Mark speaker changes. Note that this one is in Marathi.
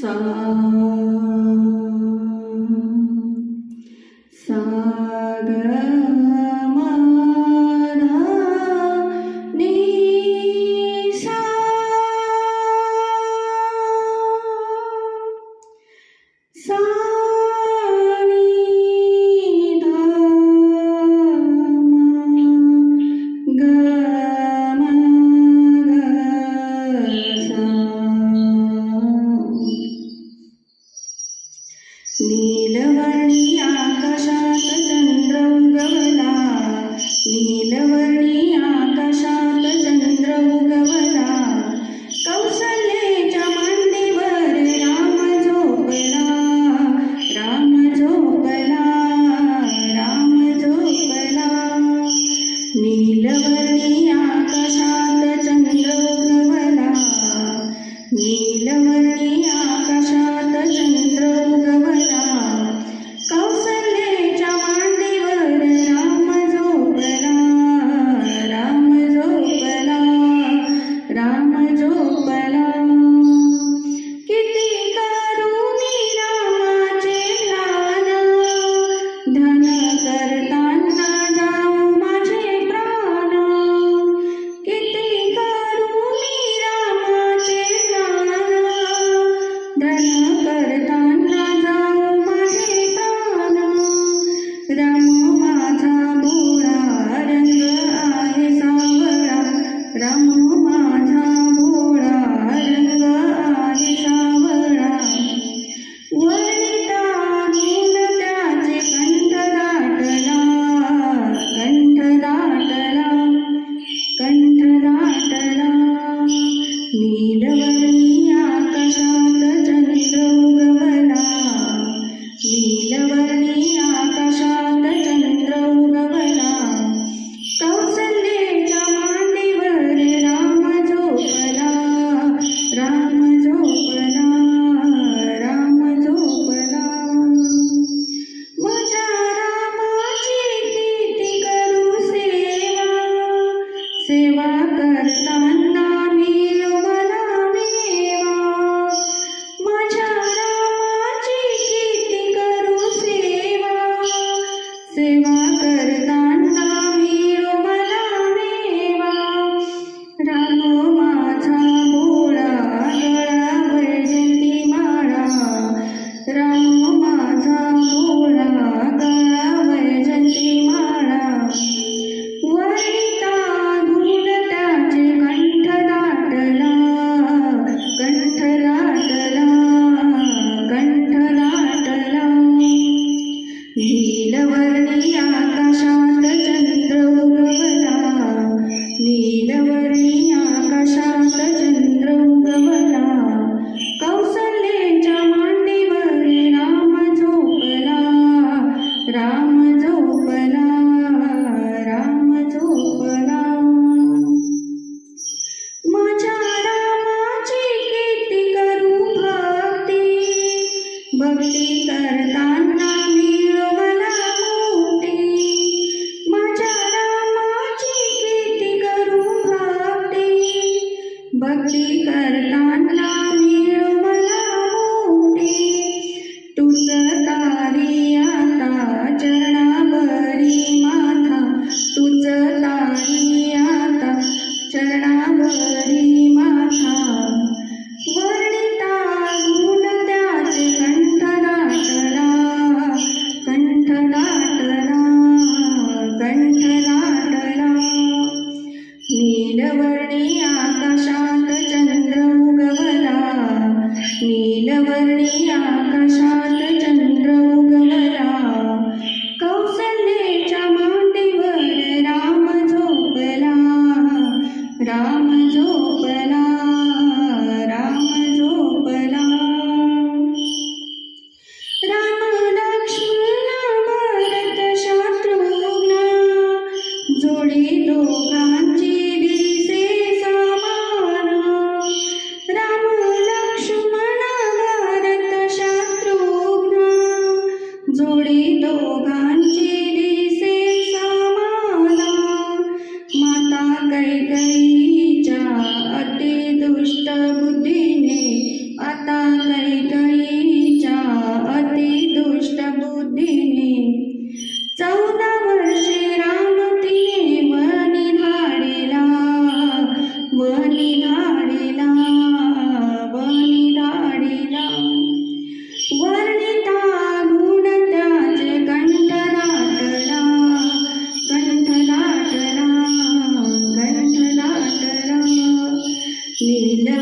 Speaker 1: さ。नीलवर्णी आकाशात चंद्र उगवला नीलवर्णी आकाशात चंद्र उगवला कौसल्येच्या मांडीवर राम झोपला. राम झोपला राम झोपला. नीलवर्णी नीलवर्णिया नीलवर्णी आकाशात चंद्र उगवला नीलवर्णी ninguém Lila.